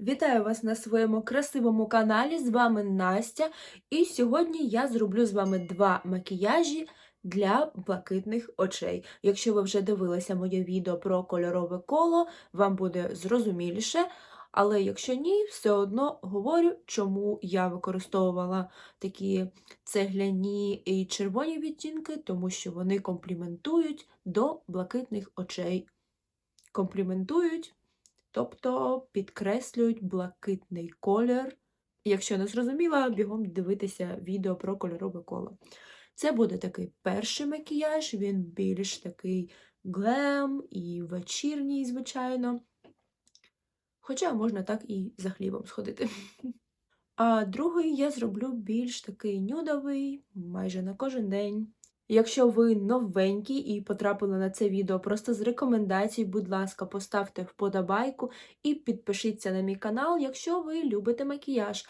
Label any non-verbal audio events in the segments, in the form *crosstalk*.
Вітаю вас на своєму красивому каналі. З вами Настя. І сьогодні я зроблю з вами два макіяжі для блакитних очей. Якщо ви вже дивилися моє відео про кольорове коло, вам буде зрозуміліше. Але якщо ні, все одно говорю, чому я використовувала такі цегляні і червоні відтінки, тому що вони компліментують до блакитних очей. Компліментують тобто підкреслюють блакитний колір. Якщо не зрозуміла, бігом дивитися відео про кольорове коло. Це буде такий перший макіяж, він більш такий глем і вечірній, звичайно. Хоча можна так і за хлібом сходити. *laughs* А другий я зроблю більш такий нюдовий, майже на кожен день. Якщо ви новенькі і потрапили на це відео просто з рекомендацій, будь ласка, поставте вподобайку і підпишіться на мій канал, якщо ви любите макіяж.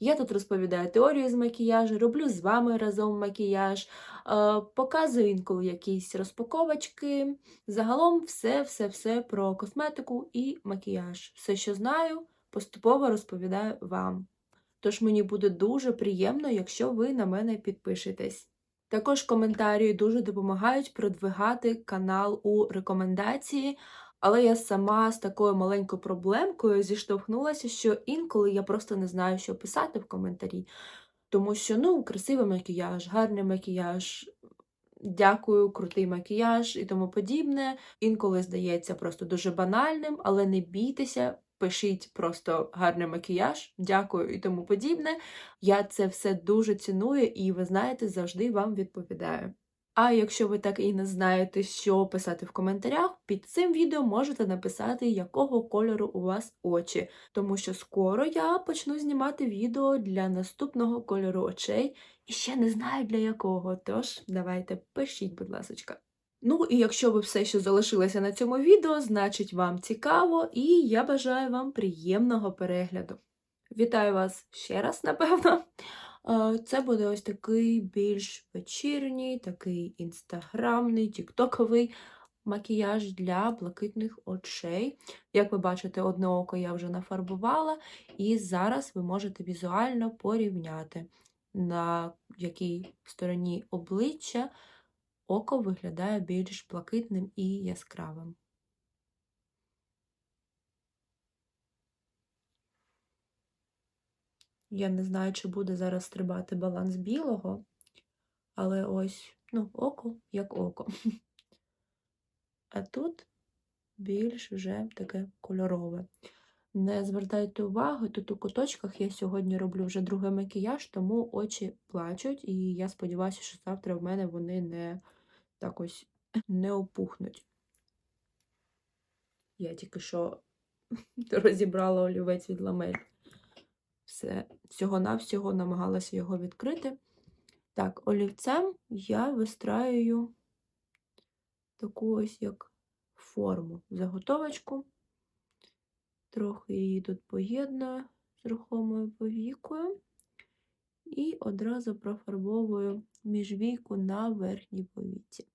Я тут розповідаю теорію з макіяжу, роблю з вами разом макіяж, е, показую інколи якісь розпаковочки. Загалом все-все-все про косметику і макіяж. Все, що знаю, поступово розповідаю вам. Тож мені буде дуже приємно, якщо ви на мене підпишетесь. Також коментарі дуже допомагають продвигати канал у рекомендації, але я сама з такою маленькою проблемкою зіштовхнулася, що інколи я просто не знаю, що писати в коментарі. Тому що, ну, красивий макіяж, гарний макіяж, дякую, крутий макіяж і тому подібне. Інколи здається просто дуже банальним, але не бійтеся, пишіть просто гарний макіяж, дякую і тому подібне. Я це все дуже ціную і, ви знаєте, завжди вам відповідаю. А якщо ви так і не знаєте, що писати в коментарях, під цим відео можете написати, якого кольору у вас очі, тому що скоро я почну знімати відео для наступного кольору очей і ще не знаю для якого. Тож давайте пишіть, будь ласка. Ну, і якщо ви все ще залишилися на цьому відео, значить вам цікаво, і я бажаю вам приємного перегляду. Вітаю вас ще раз, напевно. Це буде ось такий більш вечірній, такий інстаграмний, тіктоковий макіяж для блакитних очей. Як ви бачите, одне око я вже нафарбувала, і зараз ви можете візуально порівняти, на якій стороні обличчя око виглядає більш блакитним і яскравим. Я не знаю, чи буде зараз стрибати баланс білого, але ось, ну, око як око. *laughs* А тут більш вже таке кольорове. Не звертайте увагу, тут у куточках я сьогодні роблю вже другий макіяж, тому очі плачуть, і я сподіваюся, що завтра в мене вони не так ось *laughs* не опухнуть. Я тільки що *laughs* розібрала олівець від ламель. Все, всього-навсього намагалася його відкрити. Так, олівцем я вистраюю таку ось як форму заготовочку. Трохи її тут поєдную з рухомою повікою. І одразу профарбовую міжвійку на верхній повіці.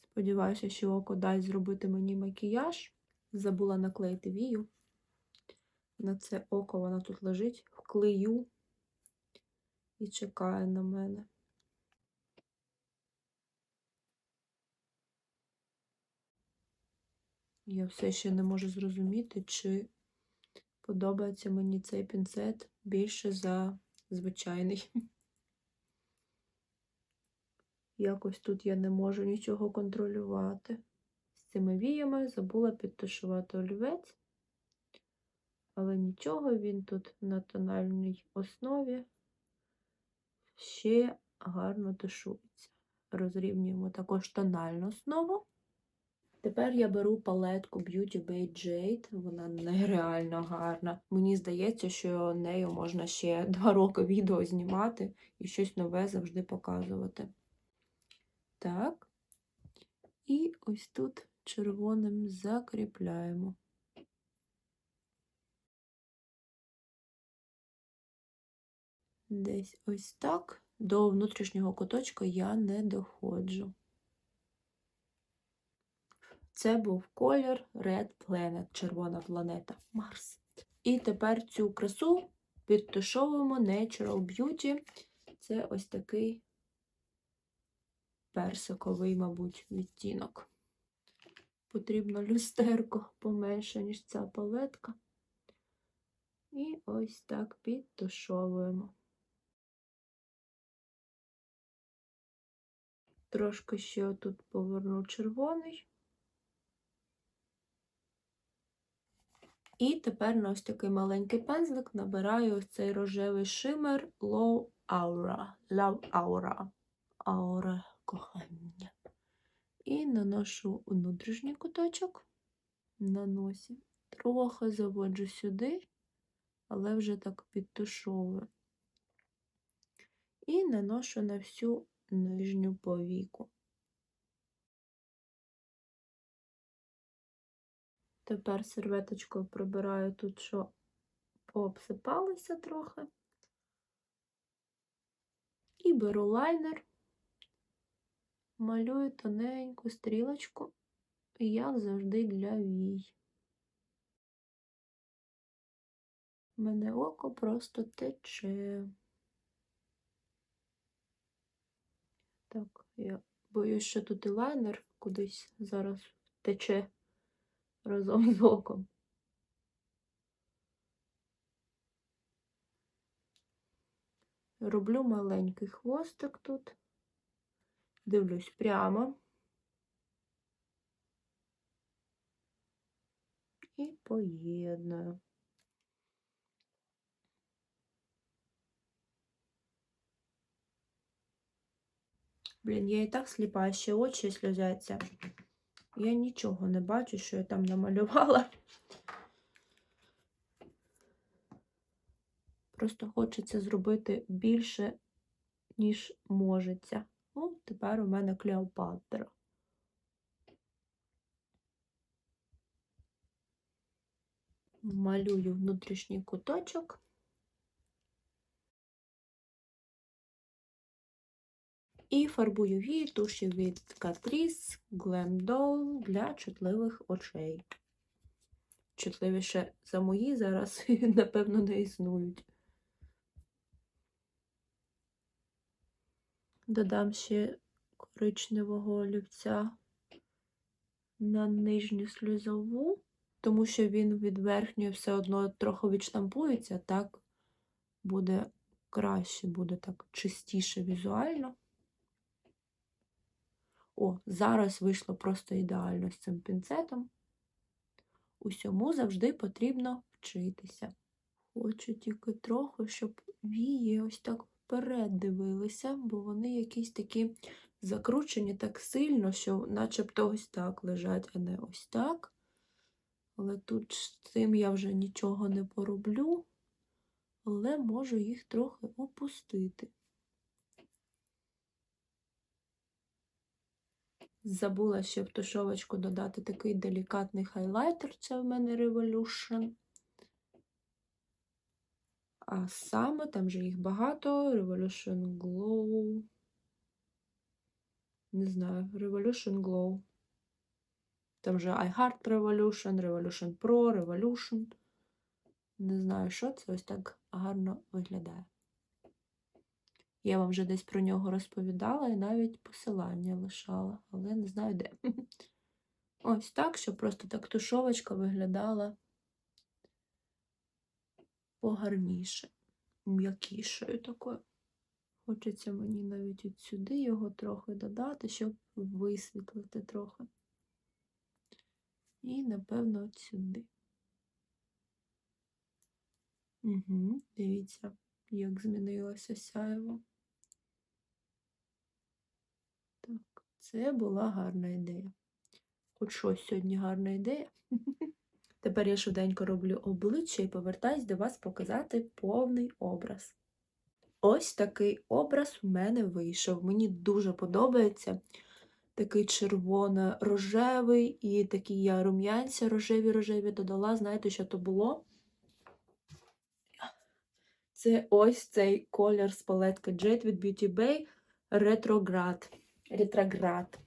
Сподіваюся, що око дасть зробити мені макіяж. Забула наклеїти вію. На це око воно тут лежить, вклею і чекає на мене. Я все ще не можу зрозуміти, чи подобається мені цей пінцет більше за звичайний. *laughs* Якось тут я не можу нічого контролювати. З цими віями забула підтушувати олівець, але нічого, він тут на тональній основі ще гарно тушується. Розрівнюємо також тональну основу. Тепер я беру палетку Beauty Bay Jade, вона нереально гарна. Мені здається, що нею можна ще два роки відео знімати і щось нове завжди показувати. Так. І ось тут червоним закріпляємо. Десь ось так. До внутрішнього куточка я не доходжу. Це був колір Red Planet, червона планета Марс. І тепер цю красу підтушовуємо Natural Beauty. Це ось такий персиковий, мабуть, відтінок. Потрібно люстерко поменше, ніж ця палетка. І ось так підтушовуємо. Трошки ще тут поверну червоний. І тепер на ось такий маленький пензлик набираю ось цей рожевий шимер Low Aura. Love Aura. Аура кохання. І наношу внутрішній куточок на носі. Трохи заводжу сюди, але вже так підтушовую. І наношу на всю нижню повіку. Тепер серветочкою прибираю тут, що пообсипалося трохи. І беру лайнер, малюю тоненьку стрілочку, як завжди для вій. У мене око просто тече. Так, я боюсь, що тут і лайнер кудись зараз тече разом з оком. Роблю маленький хвостик тут, дивлюсь прямо і поєдную. Блін, я і так сліпа, ще очі сльозяться. Я нічого не бачу, що я там намалювала. Просто хочеться зробити більше, ніж можеться. О, тепер у мене Клеопатра. Малюю внутрішній куточок. І фарбую вії туші від Catrice Glamdoll для чутливих очей. Чутливіше за мої зараз, *laughs* напевно, не існують. Додам ще коричневого олівця на нижню сльозову, тому що він від верхньої все одно трохи відштампується, так буде краще, буде так чистіше візуально. О, зараз вийшло просто ідеально з цим пінцетом. Усьому завжди потрібно вчитися. Хочу тільки трохи, щоб вії ось так вперед дивилися, бо вони якісь такі закручені так сильно, що начебто ось так лежать, а не ось так. Але тут з цим я вже нічого не пороблю, але можу їх трохи опустити. Забула ще в тушовочку додати такий делікатний хайлайтер, це в мене Revolution. А саме, там же їх багато, Revolution Glow. Не знаю, Revolution Glow. Там же I Heart Revolution, Revolution Pro, Revolution. Не знаю, що це ось так гарно виглядає. Я вам вже десь про нього розповідала і навіть посилання лишала, але не знаю де. *laughs* Ось так, щоб просто так тушовочка виглядала погарніше, м'якішою такою. Хочеться мені навіть от сюди його трохи додати, щоб висвітлити трохи. І, напевно, от сюди. Угу, Дивіться, як змінилося сяйво. Так, це була гарна ідея. Хоч щось сьогодні гарна ідея. *laughs* Тепер я швиденько роблю обличчя і повертаюсь до вас показати повний образ. Ось такий образ в мене вийшов. Мені дуже подобається. Такий червоно-рожевий і такі я рум'янця рожеві-рожеві додала. Знаєте, що то було? Це ось цей колір з палетки Jet від Beauty Bay Retrograd. Ретроград.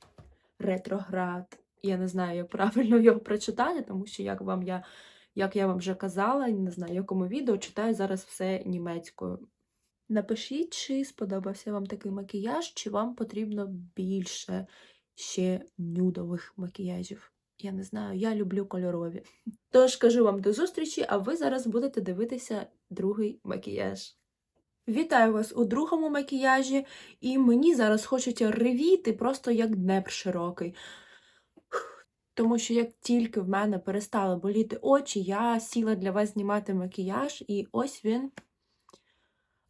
Ретроград. Я не знаю, як правильно *laughs* його прочитати, тому що як вам я Як я вам вже казала, не знаю, якому відео читаю зараз все німецькою. Напишіть, чи сподобався вам такий макіяж, чи вам потрібно більше ще нюдових макіяжів. Я не знаю, я люблю кольорові. *laughs* Тож кажу вам до зустрічі, а ви зараз будете дивитися другий макіяж. Вітаю вас у другому макіяжі, і мені зараз хочеться ревіти просто як Днепр широкий. Тому що як тільки в мене перестали боліти очі, я сіла для вас знімати макіяж, і ось він.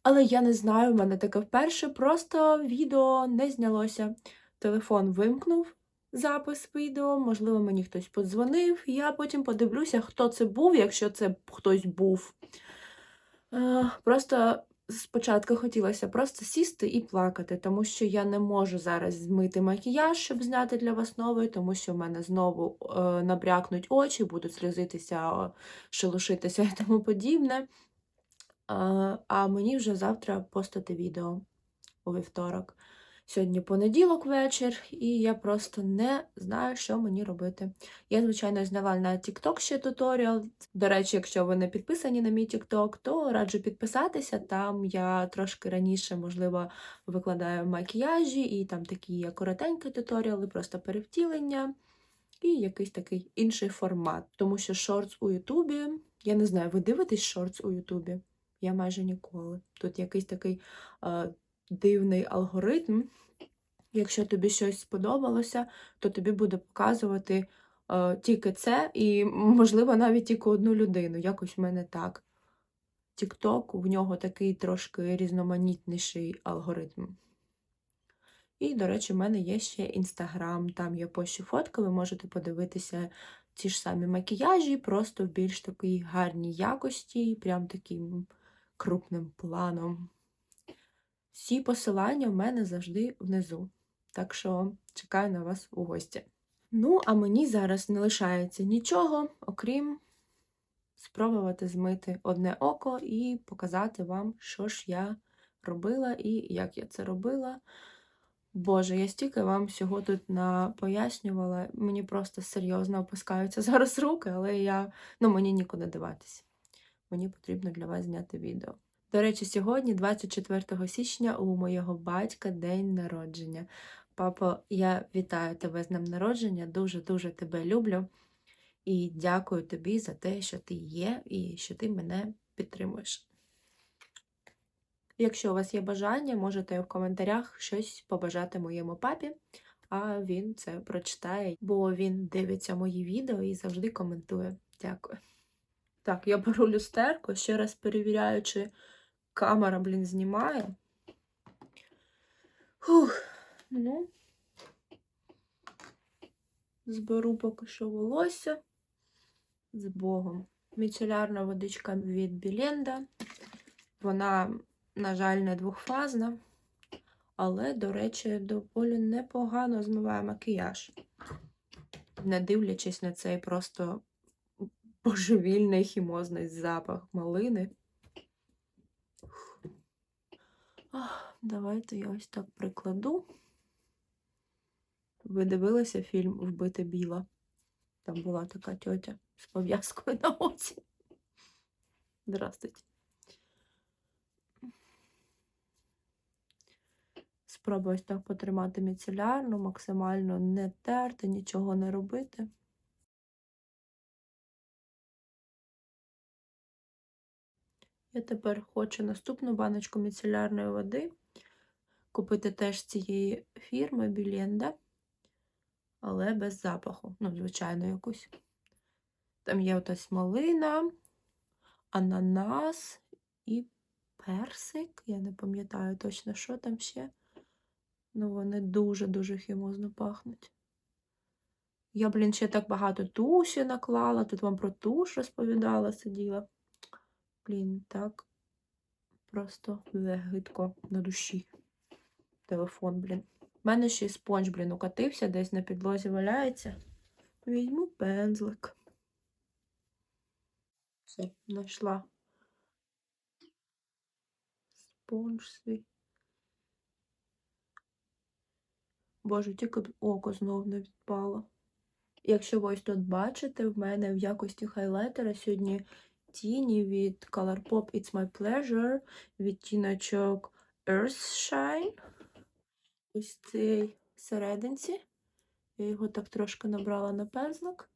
Але я не знаю, в мене таке вперше, просто відео не знялося. Телефон вимкнув запис відео, можливо, мені хтось подзвонив. Я потім подивлюся, хто це був, якщо це хтось був. Е, Просто спочатку хотілося просто сісти і плакати, тому що я не можу зараз змити макіяж, щоб зняти для вас новий, тому що в мене знову е, набрякнуть очі, будуть сльозитися, шелушитися *laughs* і тому подібне. А, мені вже завтра постати відео у вівторок. Сьогодні понеділок вечір, і я просто не знаю, що мені робити. Я, звичайно, зняла на TikTok ще туторіал. До речі, якщо ви не підписані на мій TikTok, то раджу підписатися. Там я трошки раніше, можливо, викладаю макіяжі, і там такі коротенькі туторіали, просто перевтілення. І якийсь такий інший формат. Тому що шортс у Ютубі. Я не знаю, ви дивитесь шортс у Ютубі? Я майже ніколи. Тут якийсь такий е, дивний алгоритм. Якщо тобі щось сподобалося, то тобі буде показувати е, тільки це, і, можливо, навіть тільки одну людину. Якось в мене так. TikTok, в нього такий трошки різноманітніший алгоритм. І, до речі, в мене є ще інстаграм, там я пощу фотки, ви можете подивитися ті ж самі макіяжі, просто в більш такій гарній якості, прям таким крупним планом. Всі посилання в мене завжди внизу. Так що чекаю на вас у гості. Ну, а мені зараз не лишається нічого, окрім спробувати змити одне око і показати вам, що ж я робила і як я це робила. Боже, я стільки вам всього тут напояснювала, мені просто серйозно опускаються *laughs* зараз руки, але я, ну, мені нікуди диватися. Мені потрібно для вас зняти відео. До речі, сьогодні, 24 січня, у моєго батька день народження. Папа, я вітаю тебе з днем народження, дуже-дуже тебе люблю. І дякую тобі за те, що ти є, і що ти мене підтримуєш. Якщо у вас є бажання, можете в коментарях щось побажати моєму папі, а він це прочитає, бо він дивиться мої відео і завжди коментує. Дякую. Так, я беру люстерку, ще раз перевіряю, чи камера, блін, знімає. Фух, ну, зберу поки що волосся з Богом. Міцелярна водичка від Біленда. Вона, на жаль, не двохфазна, але, до речі, доволі непогано змиває макіяж. Не дивлячись на цей просто божевільний хімозний запах малини. Давайте я ось так прикладу. Ви дивилися фільм Вбите біла? Там була така тьотя з пов'язкою на оці. Здравствуйте. Спробую ось так потримати міцелярно, максимально не терти, нічого не робити. Я тепер хочу наступну баночку міцелярної води. Купити теж цієї фірми Біленда, але без запаху. Ну, звичайно, якусь. Там є отась малина, ананас і персик. Я не пам'ятаю точно, що там ще. Ну, вони дуже-дуже хімозно пахнуть. Я, блін, ще так багато туші наклала. Тут вам про туш розповідала, сиділа. Блін, так просто гидко на душі. Телефон, блін. У мене ще й спонж, блін, укатився, десь на підлозі валяється. Візьму пензлик. Все, знайшла спонж свій. Боже, тільки око знов не відпало. Якщо ви ось тут бачите, в мене в якості хайлайтера сьогодні тіні від Colourpop It's My Pleasure, відтіночок Earthshine. Ось цей серединці. Я його так трошки набрала на пензлик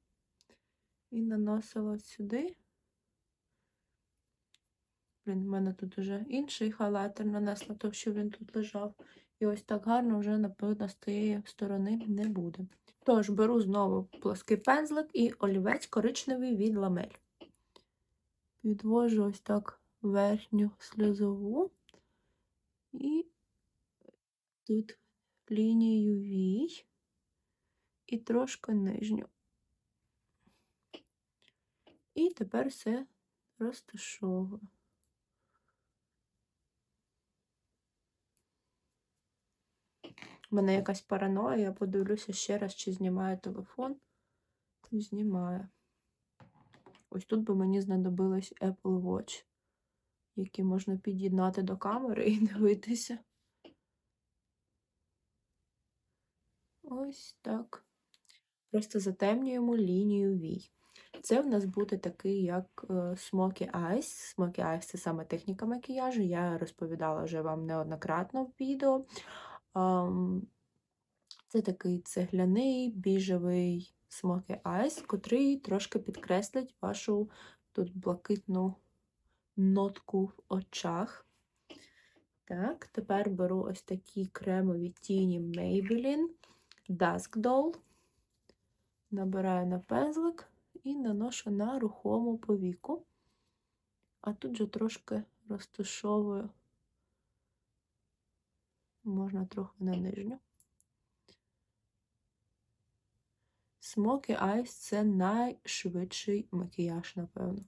і наносила сюди. Блін, в мене тут вже інший хайлайтер нанесла, то що він тут лежав. І ось так гарно вже, напевно, з тієї сторони не буде. Тож, беру знову плоский пензлик і олівець коричневий від ламель. Підвожу ось так верхню сльозову і тут лінію вій і трошки нижню. І тепер все розташовую. У мене якась параноя, я подивлюся ще раз, чи знімає телефон. Знімає. Ось тут би мені знадобилось Apple Watch, який можна під'єднати до камери і *laughs* дивитися. Ось так. Просто затемнюємо лінію вій. Це в нас буде такий, як е, Smoky Eyes. Smoky Eyes це саме техніка макіяжу. Я розповідала вже вам неоднократно в відео. Це такий цегляний біжевий Smoky Eyes, котрий трошки підкреслить вашу тут блакитну нотку в очах. Так, тепер беру ось такі кремові тіні Maybelline Dusk Doll. Набираю на пензлик і наношу на рухому повіку. А тут же трошки розташовую, можна трохи на нижню. Smoky Eyes це найшвидший макіяж, напевно.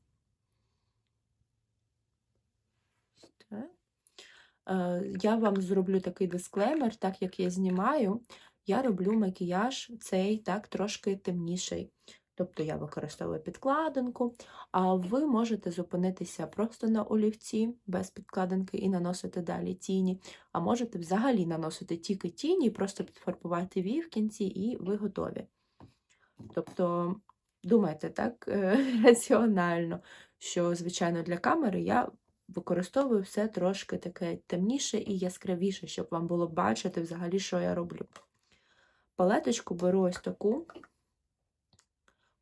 Е, Я вам зроблю такий дисклеймер, так як я знімаю, я роблю макіяж цей так трошки темніший. Тобто я використовую підкладинку, а ви можете зупинитися просто на олівці без підкладинки і наносити далі тіні. А можете взагалі наносити тільки тіні, просто підфарбувати вії в кінці, і ви готові. Тобто, думайте так *laughs* раціонально, що, звичайно, для камери я використовую все трошки таке темніше і яскравіше, щоб вам було бачити взагалі, що я роблю. Палеточку беру ось таку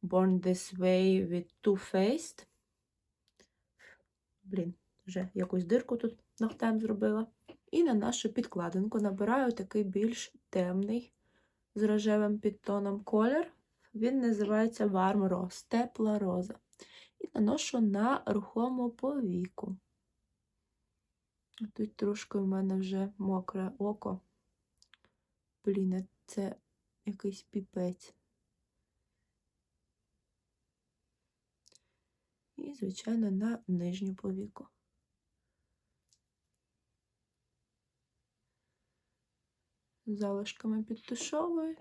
Born This Way від Too Faced. Блін, вже якусь дирку тут ногтем зробила. І на нашу підкладинку набираю такий більш темний з рожевим підтоном колір. Він називається Warm Rose, тепла роза. І наношу на рухому повіку. Тут трошки в мене вже мокре око. Блін, це якийсь піпець. І, звичайно, на нижню повіку. Залишками підтушовую.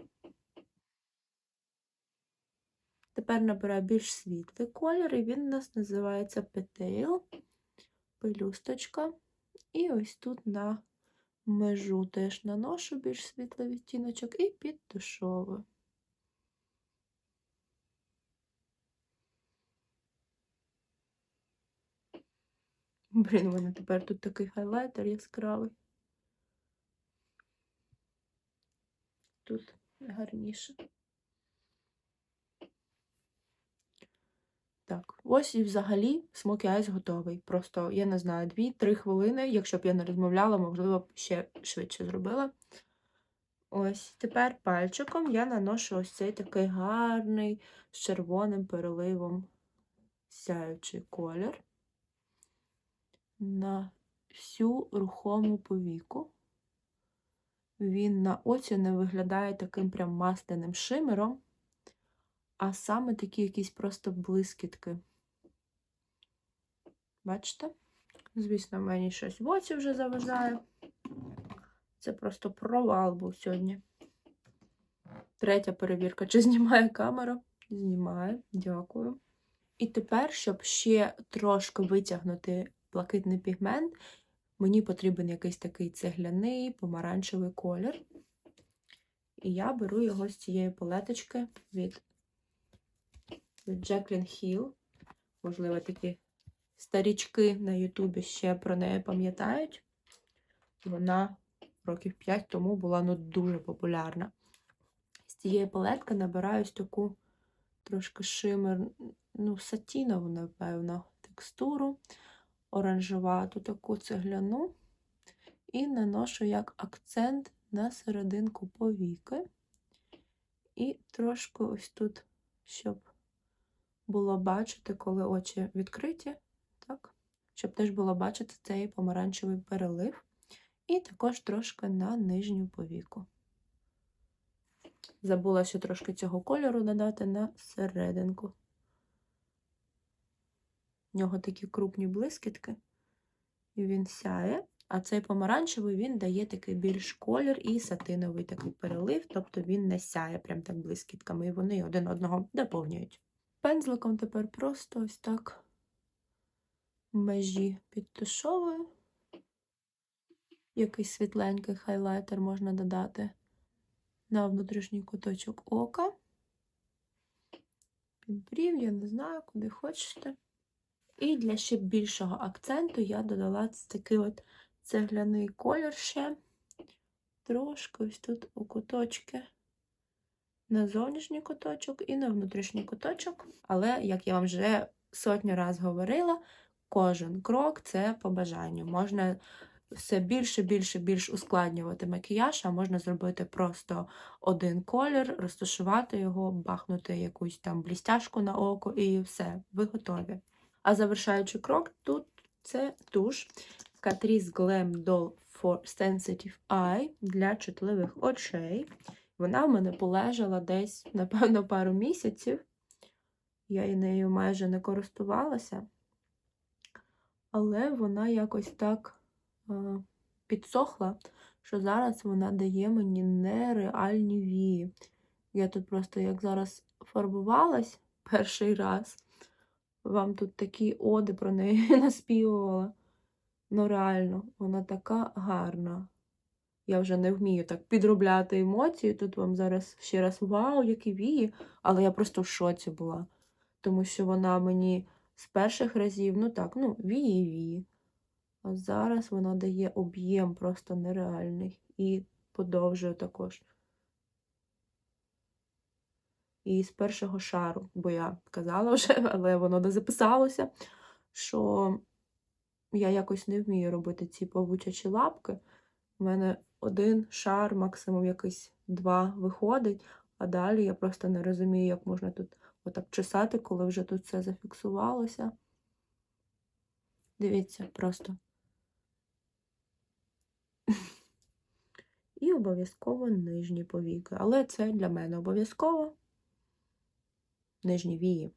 Тепер набираю більш світлий колір, і він у нас називається петейл, пелюсточка. І ось тут на межу теж наношу більш світлий відтіночок і підтушовую. Блін, у мене тепер тут такий хайлайтер яскравий. Тут гарніше. Так, ось і взагалі Smoky Eyes готовий. Просто, я не знаю, 2-3 хвилини. Якщо б я не розмовляла, можливо, б ще швидше зробила. Ось, тепер пальчиком я наношу ось цей такий гарний з червоним переливом сяючий колір на всю рухому повіку. Він на оці не виглядає таким прям масляним шимером, а саме такі якісь просто блискітки. Бачите? Звісно, мені щось в оці вже заважає. Це просто провал був сьогодні. Третя перевірка, чи знімає камера? Знімає, дякую. І тепер, щоб ще трошки витягнути блакитний пігмент, мені потрібен якийсь такий цегляний, помаранчевий колір. І я беру його з цієї палеточки від Джеклін Хіл. Можливо, такі старічки на Ютубі ще про неї пам'ятають. Вона років 5 тому була ну, дуже популярна. З цієї палетки набираюсь таку трошки шимер, ну, сатінову, напевно, текстуру, оранжевату таку цегляну. І наношу як акцент на серединку повіки. І трошки ось тут, щоб було бачити, коли очі відкриті, так? щоб теж було бачити цей помаранчевий перелив. І також трошки на нижню повіку. Забула ще трошки цього кольору додати на серединку. В нього такі крупні блискітки, і він сяє. А цей помаранчевий він дає такий більш колір і сатиновий такий перелив, тобто він не сяє прям так блискітками, і вони один одного доповнюють. Пензликом тепер просто ось так межі підтушовую. Якийсь світленький хайлайтер можна додати на внутрішній куточок ока. Підбрів, я не знаю, куди хочете. І для ще більшого акценту я додала такий от цегляний колір ще. Трошки ось тут у куточки. На зовнішній куточок і на внутрішній куточок. Але, як я вам вже сотню раз говорила, кожен крок це по бажанню. Можна все більше, більше, більш ускладнювати макіяж, а можна зробити просто один колір, розташувати його, бахнути якусь там блістяшку на око, і все, ви готові. А завершаючий крок тут це туш Catrice Glam Doll for Sensitive Eye для чутливих очей. Вона в мене полежала десь, напевно, пару місяців. Я нею майже не користувалася, але вона якось так е, підсохла, що зараз вона дає мені нереальні вії. Я тут просто, як зараз фарбувалась *laughs* перший раз, вам тут такі оди про неї *laughs* наспівувала. Ну, реально, вона така гарна. Я вже не вмію так підробляти емоції. Тут вам зараз ще раз вау, які вії, але я просто в шоці була. Тому що вона мені з перших разів, ну так, ну, вії вії. А зараз вона дає об'єм просто нереальний. І подовжує також. І з першого шару, бо я казала вже, *laughs* але воно не записалося, що я якось не вмію робити ці павучачі лапки. У мене один шар, максимум якийсь два виходить, а далі я просто не розумію, як можна тут отак чесати, коли вже тут все зафіксувалося. Дивіться, просто. І обов'язково нижні повіки. Але це для мене обов'язково нижні вії.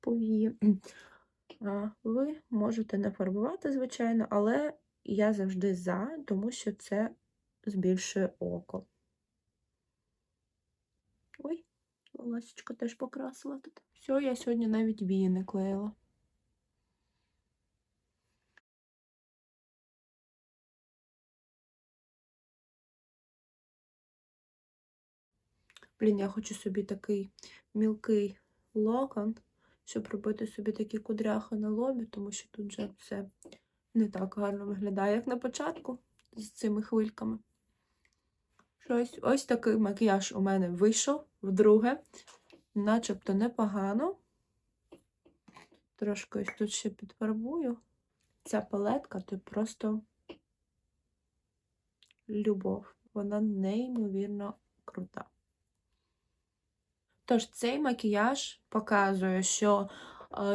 Повії. Ви можете не фарбувати, звичайно, але я завжди за, тому що це збільшує око. Ой, волосечко теж покрасила тут. Все, я сьогодні навіть вії не клеїла. Блін, я хочу собі такий мілкий локон щоб робити собі такі кудряхи на лобі, тому що тут вже все не так гарно виглядає, як на початку з цими хвильками. Щось ось такий макіяж у мене вийшов вдруге, начебто непогано. Трошки ось тут ще підфарбую. Ця палетка це просто любов. Вона неймовірно крута. Тож цей макіяж показує, що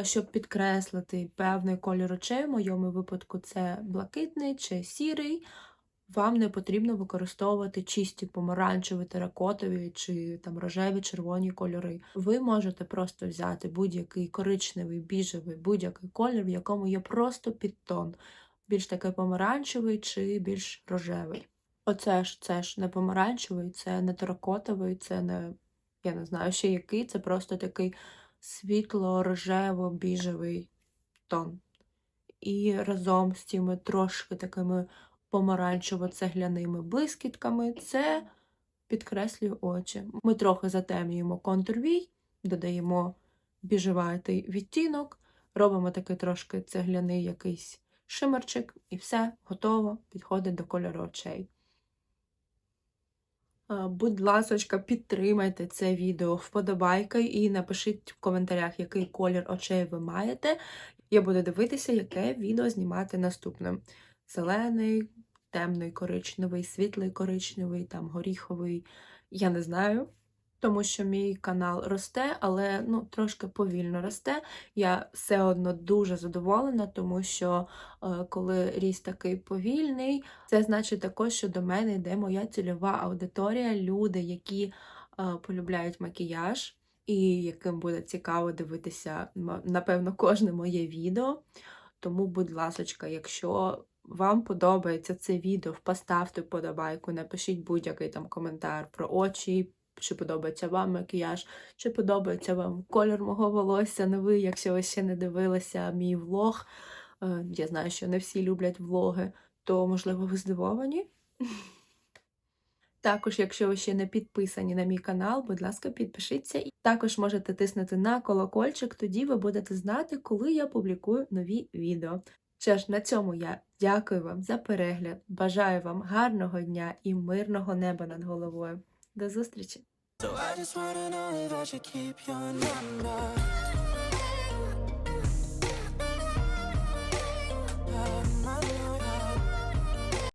щоб підкреслити певний колір очей, в моєму випадку це блакитний чи сірий, вам не потрібно використовувати чисті помаранчеві, теракотові чи там рожеві, червоні кольори. Ви можете просто взяти будь-який коричневий, біжевий, будь-який колір, в якому є просто підтон, більш такий помаранчевий чи більш рожевий. Оце ж це ж не помаранчевий, це не теракотовий, це не я не знаю ще який, це просто такий світло-рожево-біжевий тон. І разом з цими трошки такими помаранчево-цегляними блискітками це підкреслює очі. Ми трохи затемнюємо контур вій, додаємо біжеватий відтінок, робимо такий трошки цегляний якийсь шимерчик, і все готово, підходить до кольору очей. А, Будь ласочка, підтримайте це відео вподобайкою і напишіть в коментарях, який колір очей ви маєте. Я буду дивитися, яке відео знімати наступним. Зелений, темний коричневий, світлий коричневий, там горіховий. Я не знаю, тому що мій канал росте, але ну, трошки повільно росте. Я все одно дуже задоволена, тому що е, коли ріст такий повільний, це значить також, що до мене йде моя цільова аудиторія, люди, які е, полюбляють макіяж. І яким буде цікаво дивитися, напевно, кожне моє відео. Тому, будь ласочка, якщо вам подобається це відео, поставте вподобайку, напишіть будь-який там коментар про очі, чи подобається вам макіяж, чи подобається вам колір мого волосся новий, якщо ви ще не дивилися мій влог. Е, Я знаю, що не всі люблять влоги, то, можливо, ви здивовані. Також, якщо ви ще не підписані на мій канал, будь ласка, підпишіться. І також можете тиснути на колокольчик, тоді ви будете знати, коли я публікую нові відео. Що ж, на цьому я дякую вам за перегляд. Бажаю вам гарного дня і мирного неба над головою. До зустрічі!